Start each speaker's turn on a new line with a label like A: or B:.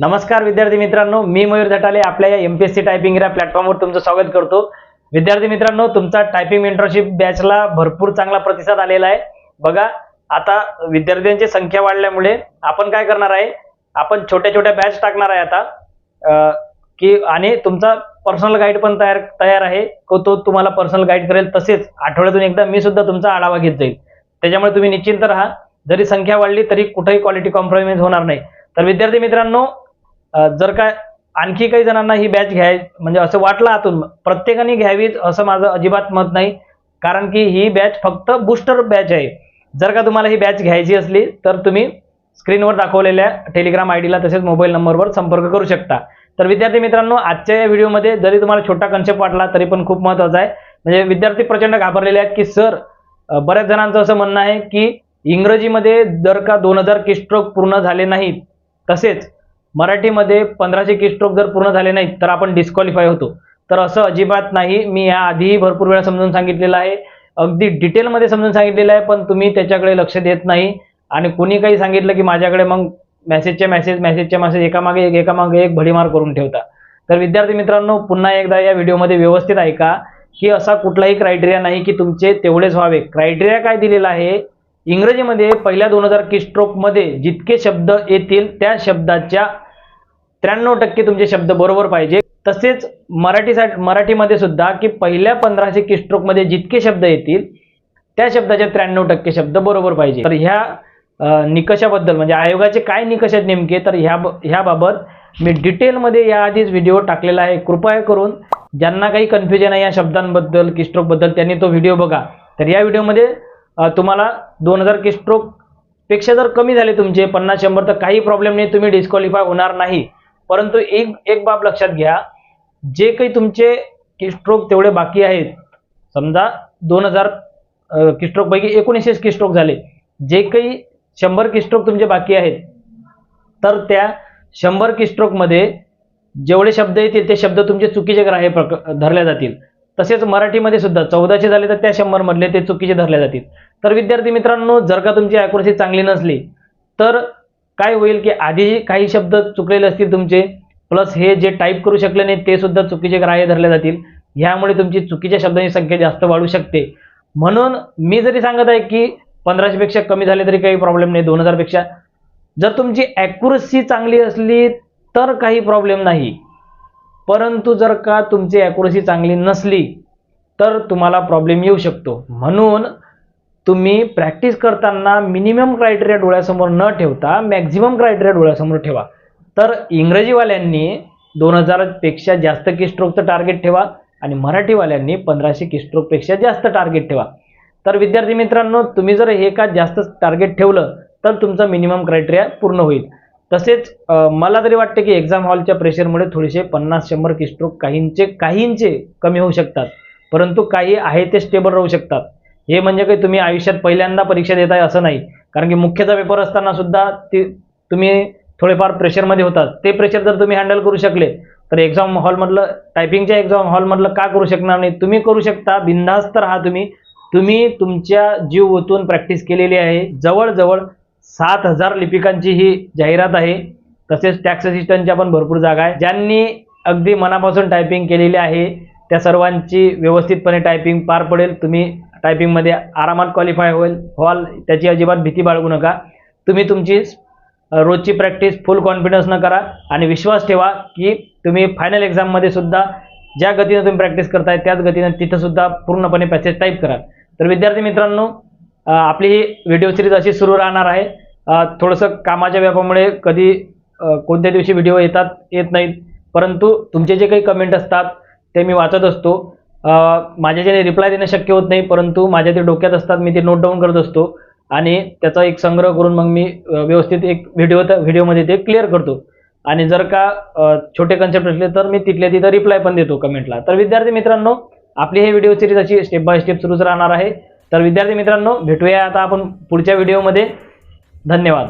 A: नमस्कार विद्यार्थी मित्रांनो मी मयूर धटाले आपल्या या M P S C typing या प्लॅटफॉर्मवर तुमचं स्वागत करतो. विद्यार्थी मित्रांनो तुमचा टायपिंग मेंटरशिप बॅचला भरपूर चांगला प्रतिसाद आलेला आहे. बघा आता विद्यार्थ्यांची संख्या वाढल्यामुळे आपण काय करणार आहे? आपण छोट्या छोट्या बॅच टाकणार आहे आता. की आणि तुमचा पर्सनल गाईड पण तयार तयार आहे. को तो तुम्हाला पर्सनल गाईड करेल. तसेच आठवड्यातून एकदा मी सुद्धा तुमचा आढावा घेत जाईल त्याच्यामुळे तुम्ही निश्चिंत राहा. जरी संख्या वाढली तरी कुठेही क्वालिटी कॉम्प्रोमाइज होणार नाही. तर विद्यार्थी मित्रांनो जर काय आणखी काही जणांना ही बॅच घ्याय म्हणजे असं वाटलं आतून प्रत्येकाने घ्यावीच असं माझं अजिबात मत नाही. कारण की ही बॅच फक्त बूस्टर बॅच आहे. जर का तुम्हाला ही बॅच घ्यायची असली तर तुम्ही स्क्रीनवर दाखवलेल्या टेलिग्राम आय डीला तसेच मोबाईल नंबरवर संपर्क करू शकता. तर विद्यार्थी मित्रांनो आजच्या या व्हिडिओमध्ये जरी तुम्हाला छोटा कन्सेप्ट वाटला तरी पण खूप महत्त्वाचा आहे. म्हणजे विद्यार्थी प्रचंड घाबरलेले आहेत की सर बऱ्याच जणांचं असं म्हणणं आहे की इंग्रजीमध्ये जर का दोन हजार किस्ट्रोक पूर्ण झाले नाहीत तसेच मराठीमध्ये पंधराशे किस्ट्रोक जर पूर्ण झाले नाहीत तर आपण डिस्क्वालिफाय होतो. तर असं अजिबात नाही. मी या आधीही भरपूर वेळा समजून सांगितलेलं आहे. अगदी डिटेलमध्ये समजून सांगितलेलं आहे पण तुम्ही त्याच्याकडे लक्ष देत नाही. आणि कुणी काही सांगितलं की माझ्याकडे मग मेसेजचे मेसेज मेसेजचे मेसेज एकामागे एक एकामागे एक भडीमार करून ठेवता. तर विद्यार्थी मित्रांनो पुन्हा एकदा या व्हिडिओमध्ये व्यवस्थित ऐका की असा कुठलाही क्रायटेरिया नाही की तुमचे तेवढेच व्हावे. क्रायटेरिया काय दिलेला आहे? इंग्रजीमध्ये पहिल्या दोन हजार किस्ट्रोकमध्ये जितके शब्द येतील त्या शब्दाच्या त्र्याण्णव टक्के तुमचे शब्द बरोबर पाहिजे. तसेच मराठीसाठी मराठीमध्ये सुद्धा की पहिल्या पंधराशे किस्ट्रोकमध्ये जितके शब्द येतील त्या शब्दाचे त्र्याण्णव टक्के शब्द बरोबर पाहिजे. तर ह्या निकषाबद्दल म्हणजे आयोगाचे काय निकष आहेत नेमके तर ह्या ह्याबाबत मी डिटेलमध्ये याआधीच व्हिडिओ टाकलेला आहे. कृपया करून ज्यांना काही कन्फ्युजन आहे या शब्दांबद्दल किस्ट्रोकबद्दल त्यांनी तो व्हिडिओ बघा. तर या व्हिडिओमध्ये तुम्हाला दोन हजार किस्ट्रोकपेक्षा जर कमी झाले तुमचे पन्नास शंभर तर काही प्रॉब्लेम नाही तुम्ही डिस्क्वालिफाय होणार नाही. परंतु एक एक बाब लक्षात घ्या. जे काही तुमचे किस्ट्रोक तेवढे बाकी आहेत समजा दोन हजार किस्ट्रोकपैकी एकोणीसशे किस्ट्रोक झाले. जे काही शंभर किस्ट्रोक तुमचे बाकी आहेत तर त्या शंभर किस्ट्रोकमध्ये जेवढे शब्द येतील ते शब्द तुमचे चुकीचे ग्राह्य प्रक धरले जातील. तसेच मराठीमध्ये सुद्धा चौदाशे झाले तर त्या शंभरमधले ते चुकीचे धरले जातील. तर विद्यार्थी मित्रांनो जर का तुमची ॲक्युरसी चांगली नसली तर काय होईल की आधी काही शब्द चुकलेले असतील तुमचे प्लस हे जे टाईप करू शकले नाही ते सुद्धा चुकीचे ग्राह्य धरले जातील. ह्यामुळे तुमची चुकीच्या शब्दांची संख्या जास्त वाढू शकते. म्हणून मी जरी सांगत आहे की पंधराशेपेक्षा कमी झाले तरी काही प्रॉब्लेम नाही दोन हजारपेक्षा जर तुमची ॲक्युरसी चांगली असली तर काही प्रॉब्लेम नाही. परंतु जर का तुमची ॲक्युरसी चांगली नसली तर तुम्हाला प्रॉब्लेम येऊ शकतो. म्हणून तुम्ही प्रॅक्टिस करताना मिनिमम क्रायटेरिया डोळ्यासमोर न ठेवता मॅक्झिमम क्रायटेरिया डोळ्यासमोर ठेवा. तर इंग्रजीवाल्यांनी दोन हजारपेक्षा जास्त किस्ट्रोकचं टार्गेट ठेवा आणि मराठीवाल्यांनी पंधराशे किस्ट्रोकपेक्षा जास्त टार्गेट ठेवा. तर विद्यार्थी मित्रांनो तुम्ही जर हे का जास्त टार्गेट ठेवलं तर तुमचं मिनिमम क्रायटेरिया पूर्ण होईल. तसेच मला तरी वाटते की एक्झाम हॉलच्या प्रेशरमुळे थोडेसे पन्नास शंभर किस्ट्रोक काहींचे काहींचे कमी होऊ शकतात. परंतु काही आहे ते स्टेबल राहू शकतात. हे म्हणजे काही तुम्ही आयुष्यात पहिल्यांदा परीक्षा देत आहे असं नाही. कारण की मुख्यचा पेपर असताना सुद्धा ते तुम्ही थोडेफार प्रेशरमध्ये होतात. ते प्रेशर जर तुम्ही हँडल करू शकले तर एक्झाम हॉलमधलं टायपिंगच्या एक्झाम हॉलमधलं का करू शकणार नाही? तुम्ही करू शकता बिनधास्त राहा तुम्ही. तुम्ही तुमच्या जीव ओतून प्रॅक्टिस केलेली आहे. जवळजवळ सात हजार लिपिकांची ही जाहिरात आहे. तसेच टॅक्स असिस्टंटच्या पण भरपूर जागा आहे. ज्यांनी अगदी मनापासून टायपिंग केलेली आहे त्या सर्वांची व्यवस्थितपणे टायपिंग पार पडेल. तुम्ही टायपिंगमध्ये आरामात क्वालिफाय होईल. व्हाल त्याची अजिबात भीती बाळगू नका. तुम्ही तुमची रोजची प्रॅक्टिस फुल कॉन्फिडन्सनं करा आणि विश्वास ठेवा की तुम्ही फायनल एक्झाममध्ये सुद्धा ज्या गतीनं तुम्ही प्रॅक्टिस करताय त्याच गतीनं तिथंसुद्धा पूर्णपणे पॅसेज टाईप करा तर विद्यार्थी मित्रांनो आपली ही व्हिडिओ सिरीज अशी सुरू राहणार आहे. थोडंसं कामाच्या व्यापामुळे कधी कोणत्या दिवशी व्हिडिओ येतात येत नाहीत. परंतु तुमचे जे काही कमेंट असतात ते मी वाचत असतो. माझ्याच्याने रिप्लाय देणं शक्य होत नाही परंतु माझ्या ते डोक्यात असतात मी ते नोट डाऊन करत असतो. आणि त्याचा एक संग्रह करून मग मी व्यवस्थित एक व्हिडिओ व्हिडिओमध्ये ते क्लिअर करतो. आणि जर का छोटे कन्सेप्ट असले तर मी तिथल्या तिथं रिप्लाय पण देतो कमेंटला तर विद्यार्थी मित्रांनो आपली हे व्हिडिओ सिरीज अशी स्टेप बाय स्टेप सुरूच राहणार आहे. तर विद्यार्थी मित्रांनो भेटूया आता आपण पुढच्या व्हिडिओमध्ये धन्यवाद.